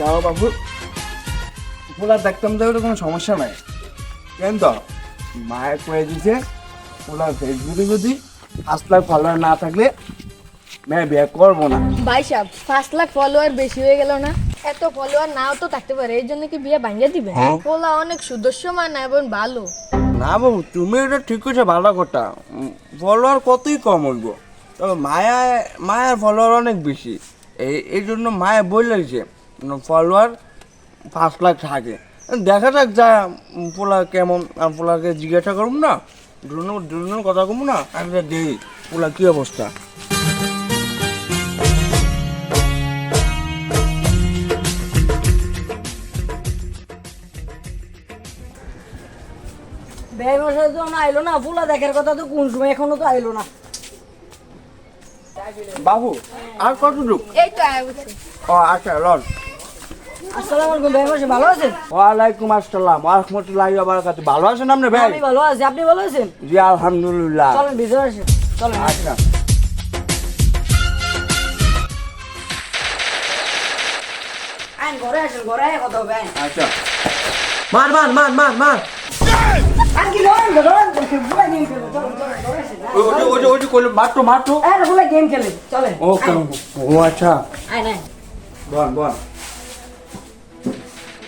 যাও বাবু। পোলা দেখতাম তো কোনো সমস্যা নাই। কেন তো মায়ের কয়ে দিছে পোলা ফেসবুকে যদি পাঁচ লাখ ফলোয়ার না থাকলে মেয়ে বিয়ে করব না। ভাই সাহেব পাঁচ লাখ ফলোয়ার বেশি হয়ে গেল না? এত ফলোয়ার নাও তো থাকতে পারে এই জন্য কি বিয়ে ভাঙিয়ে দিবে? পোলা অনেক সুদর্শমান এবং ভালো। না বাবু তুমি এটা ঠিক করছ ভালো কথা। ফলোয়ার কতই কম হইব? তবে মায়া মায়ের ফলোয়ার অনেক বেশি। এই এই জন্য মায়া বললেছে ফলোয়ার পাঁচ লাখ থাকে। দেখা যাক যা পোলা কেমন পোলাকে জিজ্ঞাসা করুন না দুজনের দুজনের কথা কম না একটা দেই পোলা কি অবস্থা। আইলো না ফুলা দেখার কথা তো কোন সময় এখনও তো আইলো না। বাবু আর কতটুক? এই তো আয় বুঝছি ও আচ্ছা লন। আসসালামু আলাইকুম ব্যয় মশাই ভালো আছেন ওয়ালাইকুম আসসালাম ওরহমতুল্লাহ বারাকাতু ভালো আছেন আপনি ভাই আমি ভালো আছি আপনি ভালো আছেন জি আলহামদুলিল্লাহ চলেন ভিতরে আসেন চলেন আচ্ছা আইন ঘরে আসেন ঘরে আয় কথা হবে আচ্ছা মার মার মার মার মার ও আচ্ছা বল বল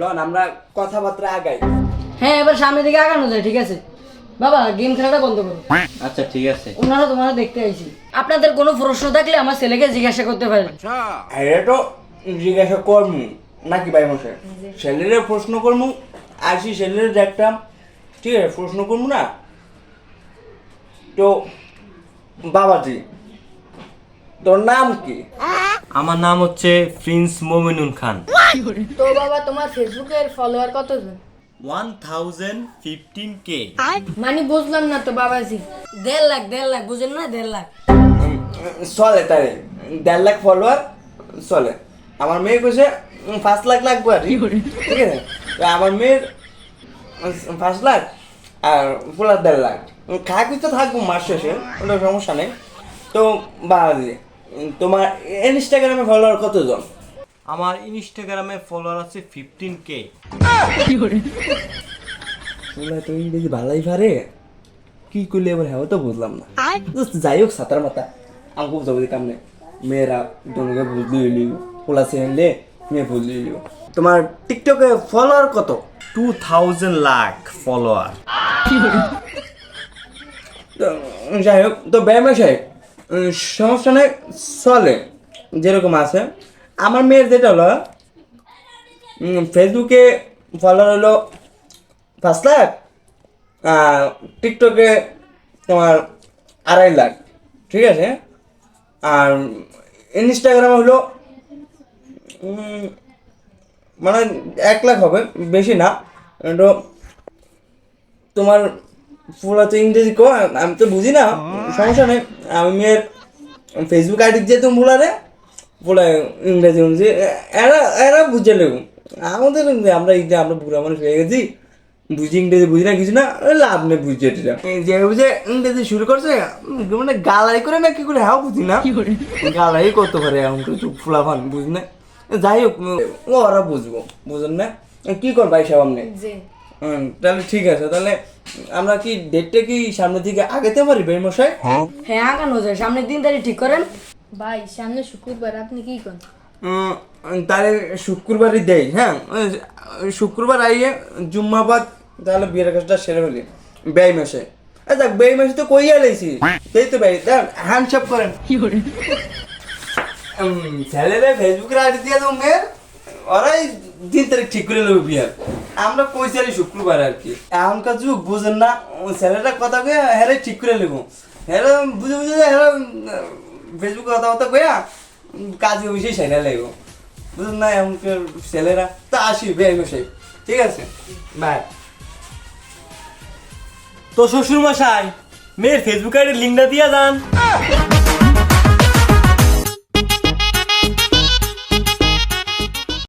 লন আমরা কথাবার্তা আগাই। হ্যাঁ এবার সামনের দিকে আগানো যায় ঠিক আছে? বাবা গেম খেলাটা বন্ধ করো। আচ্ছা ঠিক আছে। ওনারা তোমার দেখতে আইছি। আপনাদের কোনো প্রশ্ন থাকলে আমার ছেলেকে জিজ্ঞাসা করতে পারেন। এটা তো জিজ্ঞাসা করমু। নাকি ভাই মশাই? ছেলেরে প্রশ্ন করমু আসি ছেলেরে দেখতাম। ঠিক আছে প্রশ্ন করমু না? তো বাবাজি তোর নাম কি? আমার নাম হচ্ছে প্রিন্স মোমিনুল খান। তো বাবা তোমার ফেসবুকের ফলোয়ার কতজন ওয়ান থাউজেন্ড ফিফটিন কে। মানে বুঝলাম না তো বাবাজি। দেড় লাখ দেড় লাখ বুঝেন না? দেড় লাখ। চলে তাই দেড় লাখ ফলোয়ার চলে। আমার মেয়ে কইছে পাঁচ লাখ লাগবে আর। কি। ঠিক আছে? তো আমার মেয়ের পাঁচ লাখ আর পোলার দেড় লাখ। খাকি তো থাকব মাস শেষে ওটা সমস্যা নেই। তো বাবাজি উম, তোমার ইনস্টাগ্রামে ফলোয়ার কতজন? আমার ইনস্টাগ্রামে ফলোয়ার আছে ফিফটিন কে বলে তো ইংরেজি ভালোই পারে? কি করলে এবার? হ্যাঁ তো বুঝলাম না। যাই হোক সাঁতার মাথা আমি খুব যাব কামনে মেয়েরা তোমাকে বুঝলি হইলি পোলা চেনলে মেয়ে বুঝলি হইলি তোমার টিকটকে ফলোয়ার কত? টু থাউজেন্ড লাখ ফলোয়ার তো, যাই হোক তো ব্যায়াম সাহেব সমস্যা নেই, চলে, যেরকম আছে। আমার মেয়ের যেটা হলো ফেসবুকে ফলোয়ার হলো পাঁচ লাখ, আর টিকটকে তোমার আড়াই লাখ, ঠিক আছে? আর ইনস্টাগ্রামে হলো মানে এক লাখ হবে, বেশি না। তো তোমার পুরো তো ইংরেজি কো, আমি তো বুঝি না, সমস্যা নেই। আমি ফেসবুক আইডি দিয়ে তুমি ভুলারে বলে ইংরেজি ইংরেজি এরা এরা বুঝে নেব আমাদের আমরা এই যে আমরা বুড়া মানুষ হয়ে গেছি। বুঝি ইংরেজি বুঝি না কিছু না লাভ নেই বুঝছে এটা যে বুঝে ইংরেজি শুরু করছে মানে গালাই করে না কি করে হ্যাঁ বুঝি না। গালাই করতে পারে এমন কিছু ফুলাফান বুঝি না। যাই হোক ও ওরা বুঝব বুঝেন না। কি করবাই সব আপনি? হুম, তাহলে ঠিক আছে তাহলে আমরা কি ডেটটা কি সামনের দিকে আগাতে পারি বের মশাই? হ্যাঁ। আগানো যায়। সামনের দিন তারিখ ঠিক করেন। ভাই সামনে শুক্রবার আপনি কি করেন? তাহলে শুক্রবারই দেই হ্যাঁ? শুক্রবার আইয়ে জুম্মাবাদ তাহলে বিয়ের কাজটা সেরে ফেলি। ব্যয় মাসে আচ্ছা দেখ ব্যয় মাসে তো কইয়া লাইছি। সেই তো ভাই দেখ হ্যান্ডশেপ করেন। উম, ছেলেরা ফেসবুকে আইডি দিয়ে দেবো মেয়ের? ওরাই দিন তারিখ ঠিক করে নেবে বিয়ার। আমরা কইসারি শুক্রবার আর কি। এখনকার যুগ, বুঝেন না ছেলেটা কথা কয়ে হেরে ঠিক করে নেব। হেরে বুঝে বুঝে হেরে ফেসবুকে কথা কথা কয়া কাজে বসে সেরা লাগবো বুঝলেন না এমনকার ছেলেরা তা আসি বেআই মশাই ঠিক আছে? বাই তো শ্বশুর মশাই মেয়ের ফেসবুক আইডির লিঙ্কটা দিয়া যান।